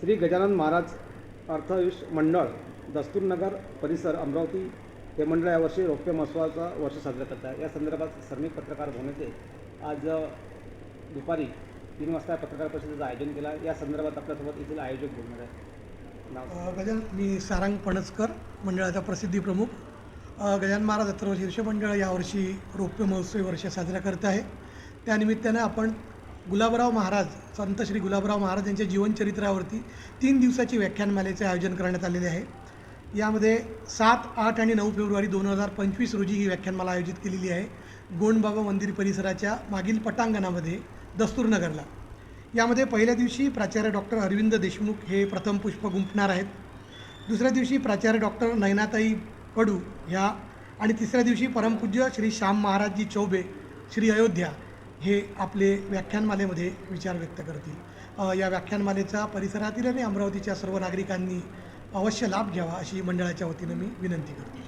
श्री गजानन महाराज अर्थयुष मंडळ दस्तूरनगर परिसर अमरावती. हे मंडळ यावर्षी रौप्य महोत्सवाचा वर्ष साजरा करत आहे. या संदर्भात श्रमिक पत्रकार भवनाचे आज दुपारी तीन वाजता पत्रकार परिषदेचं आयोजन केलं आहे. या संदर्भात आपल्यासोबत येथील आयोजक बोलणार आहे नाव गजान मी सारंग पणसकर मंडळाचा प्रसिद्धी प्रमुख. गजानन महाराज अथर्व शीर्ष मंडळ यावर्षी रौप्य महोत्सवी वर्ष साजरा करत आहे. त्यानिमित्तानं आपण गुलाबराव महाराज संत श्री गुलाबराव महाराज यांच्या जीवनचरित्रावरती तीन दिवसाची व्याख्यानमालेचे आयोजन करण्यात आलेले आहे. यामध्ये सात आठ आणि नऊ फेब्रुवारी दोन हजार पंचवीस रोजी ही व्याख्यानमाला आयोजित केलेली आहे. गोंडबाबा मंदिर परिसराच्या मागील पटांगणामध्ये दस्तूरनगरला यामध्ये पहिल्या दिवशी प्राचार्य डॉक्टर अरविंद देशमुख हे प्रथम पुष्प गुंफणार आहेत. दुसऱ्या दिवशी प्राचार्य डॉक्टर नयनाताई कडू ह्या आणि तिसऱ्या दिवशी परमपूज्य श्री श्याम महाराजजी चौबे श्री अयोध्या हे आपले व्याख्यानमालेमध्ये विचार व्यक्त करतील. या व्याख्यानमालेचा परिसरातील आणि अमरावतीच्या सर्व नागरिकांनी अवश्य लाभ घ्यावा अशी मंडळाच्या वतीनं मी विनंती करतो.